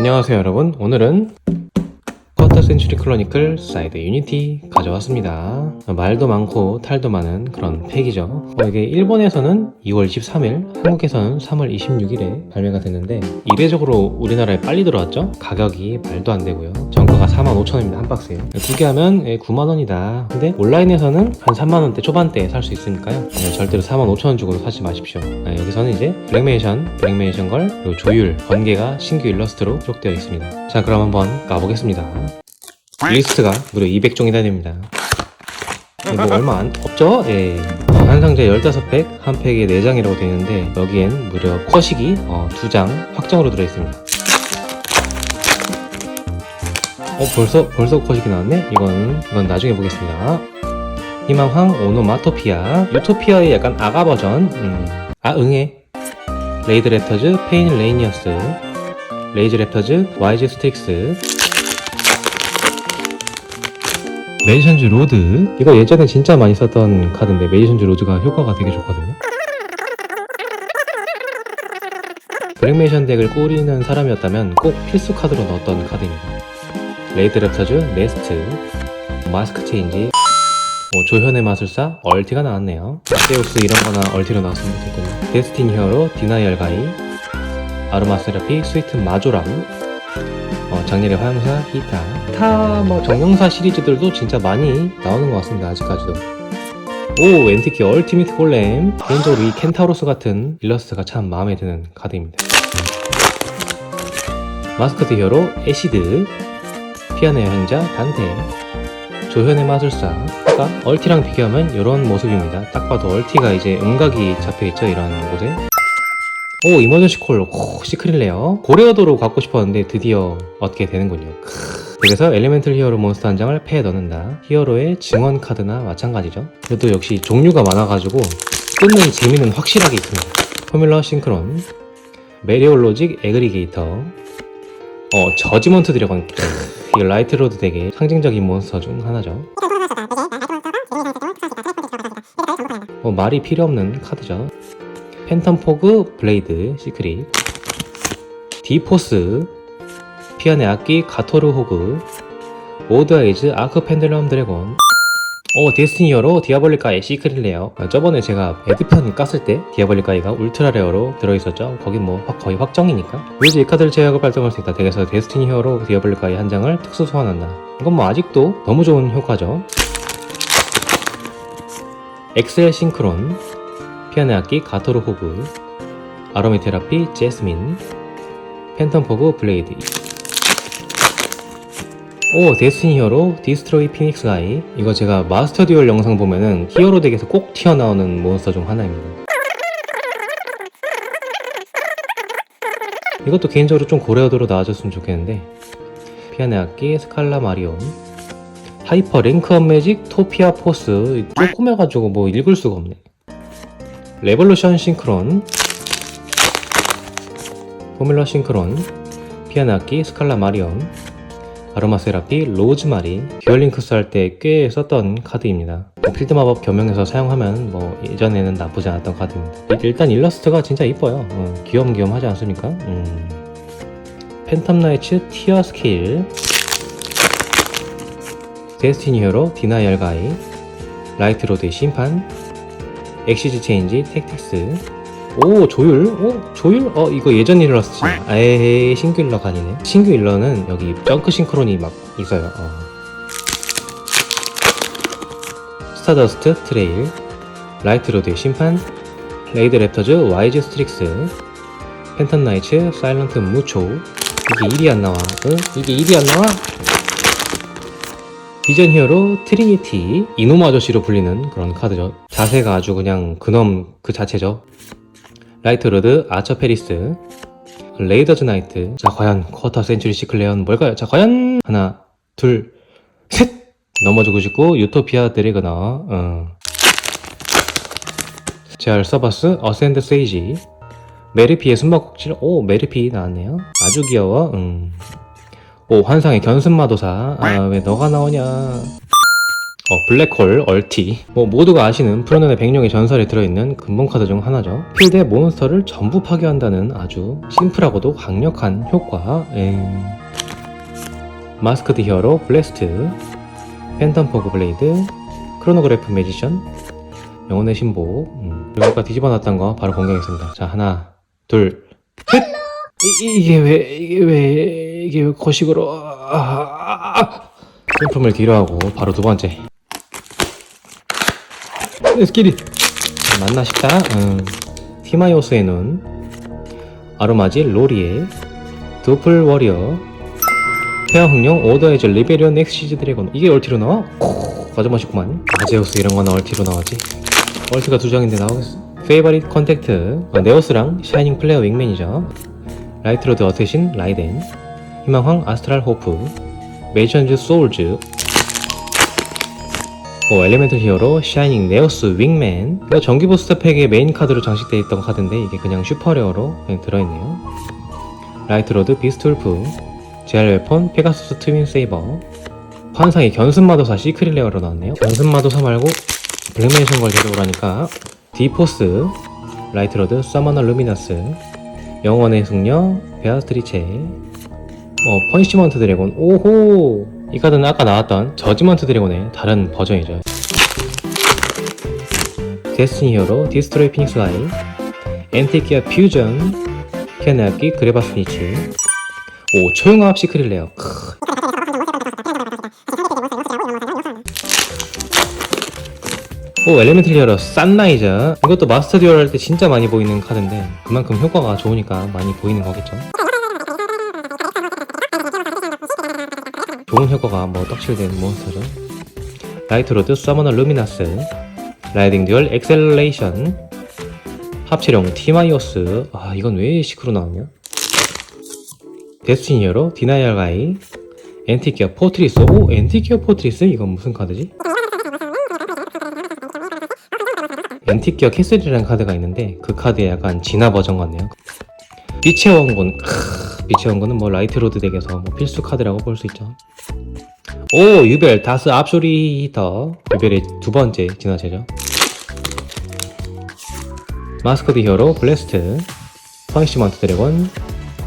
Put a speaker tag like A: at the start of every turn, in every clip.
A: 안녕하세요 여러분. 오늘은 센츄리 클로니클 사이드 유니티 가져왔습니다. 말도 많고 탈도 많은 그런 팩이죠. 어, 이게 일본에서는 2월 23일 한국에서는 3월 26일에 발매가 됐는데 이례적으로 우리나라에 빨리 들어왔죠? 가격이 말도 안 되고요. 정가가 45,000원입니다 한 박스에. 두 개 하면 9만원이다. 근데 온라인에서는 한 3만원대 초반대에 살 수 있으니까요. 네, 절대로 45,000원 주고 사지 마십시오. 네, 여기서는 이제 블랙메이션 블랙메이션 걸 그리고 조율 번개가 신규 일러스트로 수록되어 있습니다. 자 그럼 한번 까보겠습니다 리스트가 무려 200종이나 됩니다. 네, 뭐 얼마 안 없죠? 예. 어, 한 상자에 15팩, 한 팩에 4장이라고 되어 있는데 여기엔 무려 커식이 어, 2장 확정으로 들어있습니다. 어 벌써 벌써 커식이 나왔네? 이건 이건 나중에 보겠습니다. 희망황 오노마토피아 유토피아의 약간 아가 버전 음. 아 응애 레이드 랩터즈 페인 레이니어스 레이즈 랩터즈 와이즈 스틱스 메디션즈 로드. 이거 예전에 진짜 많이 썼던 카드인데 메디션즈 로드가 효과가 되게 좋거든요. 블랙메이션 덱을 꾸리는 사람이었다면 꼭 필수 카드로 넣었던 카드입니다. 레이드 랩터즈 네스트 마스크 체인지 뭐 조현의 마술사 얼티가 나왔네요. 아테우스 이런 거나 얼티로 나왔으면 좋겠군요. 데스티니 히어로 디나이얼 가이 아로마 세라피 스위트 마조람 어, 장렬의 화염사 히타 타뭐 정령사 시리즈들도 진짜 많이 나오는 것 같습니다 아직까지도. 오 엔티키 얼티미트 골렘. 개인적으로 이 켄타우로스 같은 일러스트가 참 마음에 드는 카드입니다. 마스코트 히어로 애시드 피아노 여행자 단테 조현의 마술사 그러니까 얼티랑 비교하면 이런 모습입니다. 딱 봐도 얼티가 이제 음각이 잡혀있죠 이런 곳에. 오 이머전시 콜. 오, 시크릴레어 고레어도로 갖고 싶었는데 드디어 얻게 되는군요. 크. 그래서 엘리멘틀 히어로 몬스터 한 장을 패에 넣는다. 히어로의 증원 카드나 마찬가지죠. 그래도 역시 종류가 많아가지고 끊는 재미는 확실하게 있습니다. 포뮬러 싱크론 메리올로직 에그리게이터 어 저지먼트 드래곤. 이 라이트 로드 덱의 상징적인 몬스터 중 하나죠. 뭐 말이 필요 없는 카드죠. 팬텀 포그 블레이드 시크릿. 디포스 피아네 악기 가토르 호그 오드 아이즈 아크 펜들럼 드래곤. 오 데스티니 히어로 디아볼리카의 시크릿 레어. 아, 저번에 제가 에드편 깠을 때 디아볼리카이가 울트라 레어로 들어있었죠. 거긴 뭐 확- 거의 확정이니까. 요즘 이 카드를 제약을 발동할 수 있다. 덱에서 데스티니 히어로 디아볼리카이 한 장을 특수 소환한다. 이건 뭐 아직도 너무 좋은 효과죠. 엑셀 싱크론 피아노 악기 가토르 호그 아로미 테라피 제스민 팬텀 포그 블레이드 오 데스티니 히어로 디스트로이 피닉스 가이. 이거 제가 마스터 듀얼 영상 보면은 히어로 덱에서 꼭 튀어나오는 몬스터 중 하나입니다. 이것도 개인적으로 좀 고레어도로 나와줬으면 좋겠는데. 피아노 악기 스칼라 마리온 하이퍼 랭크업 매직 토피아 포스. 조그매가지고 뭐 읽을 수가 없네. 레볼루션 싱크론 포뮬러 싱크론 피아노 악기 스칼라 마리온 아로마 세라피 로즈마리 듀얼링크스 할 때 꽤 썼던 카드입니다. 뭐 필드 마법 겸용해서 사용하면 뭐 예전에는 나쁘지 않았던 카드입니다. 일- 일단 일러스트가 진짜 이뻐요. 어, 귀염귀염 하지 않습니까? 음. 팬텀 나이츠 티어 스케일. 데스티니 히어로 디나이얼 가이. 라이트 로드의 심판. 엑시즈 체인지 택틱스 오 조율? 오 조율? 어 이거 예전 일러스트 에이 신규 일러가 아니네 신규 일러는 여기 점크 싱크론이 막 있어요 어. 스타더스트 트레일 라이트 로드의 심판 레이드 랩터즈 와이즈 스트릭스 팬텀 나이츠 사일런트 무초 이게 일이 안 나와 응? 이게 일이 안 나와? 비전 히어로 트리니티 이놈 아저씨로 불리는 그런 카드죠 자세가 아주 그냥 그놈 그 자체죠 라이트로드 아처 페리스 레이더즈 나이트. 자 과연 쿼터 센츄리 시클레온 뭘까요? 자 과연 하나 둘 셋! 넘어지고 싶고 유토피아 드래그너. 어. 제알 서버스 어센드 세이지. 메르피의 숨바꼭질. 오 메르피 나왔네요. 아주 귀여워. 음. 오 환상의 견습마도사. 아 왜 너가 나오냐 어, 블랙홀, 얼티. 뭐, 모두가 아시는 프로넌의 백룡의 전설에 들어있는 근본 카드 중 하나죠. 필드의 몬스터를 전부 파괴한다는 아주 심플하고도 강력한 효과. 에... 마스크드 히어로, 블래스트, 팬텀 포그 블레이드, 크로노그래프 매지션, 영혼의 신복. 음. 그리고 뒤집어 놨던 거 바로 공개하겠습니다. 자, 하나, 둘, 셋! 이, 이- 이게 왜, 이게 왜, 이게 왜 거식으로, 아, 아, 아. 상품을 뒤로 하고 바로 두 번째. 스키리 만나 싶다. 음. 눈, 아로마지 로리에, 도플 워리어, 흥룡 오더에즈 리베리온 넥시즈 드래곤 이게 얼티로 나와? 코, 맞아 맛있구만. 아제우스 이런 거는 얼티로 나오지. 얼티가 두 장인데 나오겠어. 페이버릿 컨택트 어, 네오스랑 샤이닝 플레어 윙맨이죠. 라이트로드 어쌔신 라이덴, 희망황 아스트랄 호프, 메이션즈 소울즈, 뭐 엘리멘트 히어로 샤이닝 네오스 윙맨 정기 부스터 팩의 메인 카드로 장식되어 있던 카드인데 이게 그냥 슈퍼레어로 그냥 들어있네요. 라이트로드 비스트울프 제알 웨폰 페가수스 트윈 세이버 환상의 견습마도사 시크릿 레어로 나왔네요. 견습마도사 말고 블랙맨션 걸 데려오라니까. 디포스 라이트로드 서머너 루미너스 영원의 승려 베아스트리체 어, 퍼니시먼트 드래곤 오호! 이 카드는 아까 나왔던 저지먼트 드래곤의 다른 버전이죠. 데스티니 히어로 디스트로이 피닉스 아이 엔티키아 퓨전 캐나기 그레바스 니치 오 초용합 시크릿 레어 크. 오 엘리멘트 히어로 싼나이저 이것도 마스터 듀얼 할 때 진짜 많이 보이는 카드인데 그만큼 효과가 좋으니까 많이 보이는 거겠죠 좋은 효과가 뭐 떡칠된 몬스터죠. 라이트로드 서머너 루미나스, 라이딩 듀얼 엑셀레이션, 합체령 티마이오스, 아 이건 왜 시크로 나왔냐? 데스티니 히어로 디나이얼 가이, 엔티키어 포트리스, 오 엔티키어 포트리스 이건 무슨 카드지? 엔티키어 캐슬이라는 카드가 있는데 그 카드의 약간 진화 버전 같네요. 빛의 원군, 크, 빛의 원군은 뭐 라이트로드 덱에서 뭐 필수 카드라고 볼 수 있죠. 오 유벨 다스 압쇼리 히터. 유벨의 두 번째 진화체죠. 마스크드 히어로 블래스트. 퍼니시먼트 드래곤.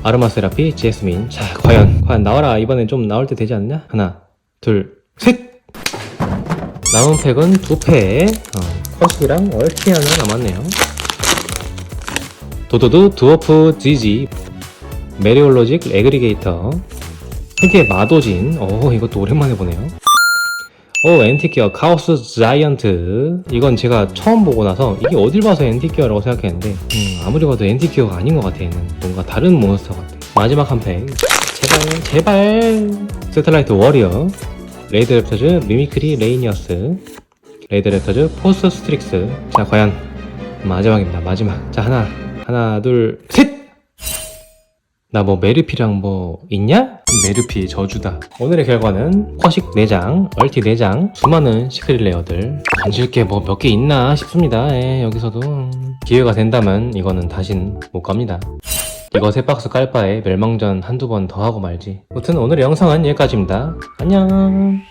A: 아르마 세라피 제스민. 자 과연 과연 나와라. 이번엔 좀 나올 때 되지 않냐? 하나 둘셋! 남은 팩은 두패 어, 컷이랑 얼티 하나 남았네요 도도도 두어프 지지. 메리올로직 에그리게이터. 흑의 마도진. 어 이것도 오랜만에 보네요. 오 엔티키어 카오스 자이언트. 이건 제가 처음 보고 나서 이게 어딜 봐서 엔티키어라고 생각했는데 음, 아무리 봐도 엔티키어가 아닌 것 같아 얘는. 뭔가 다른 몬스터 같아. 마지막 한팩. 제발 제발. 세틀라이트 워리어. 레이드 랩터즈 미미크리 레이니어스. 레이드 랩터즈 포스트 스트릭스. 자 과연 마지막입니다 마지막. 자 하나 하나 둘 셋 나 뭐 메르피랑 뭐 있냐? 메르피 저주다. 오늘의 결과는 허식 4장, 얼티 4장, 수많은 시크릿 레어들 던질 게 뭐 몇 개 있나 싶습니다. 예, 여기서도 기회가 된다면 이거는 다신 못 갑니다. 이거 세 박스 깔 바에 멸망전 한두 번 더 하고 말지. 아무튼 오늘의 영상은 여기까지입니다. 안녕.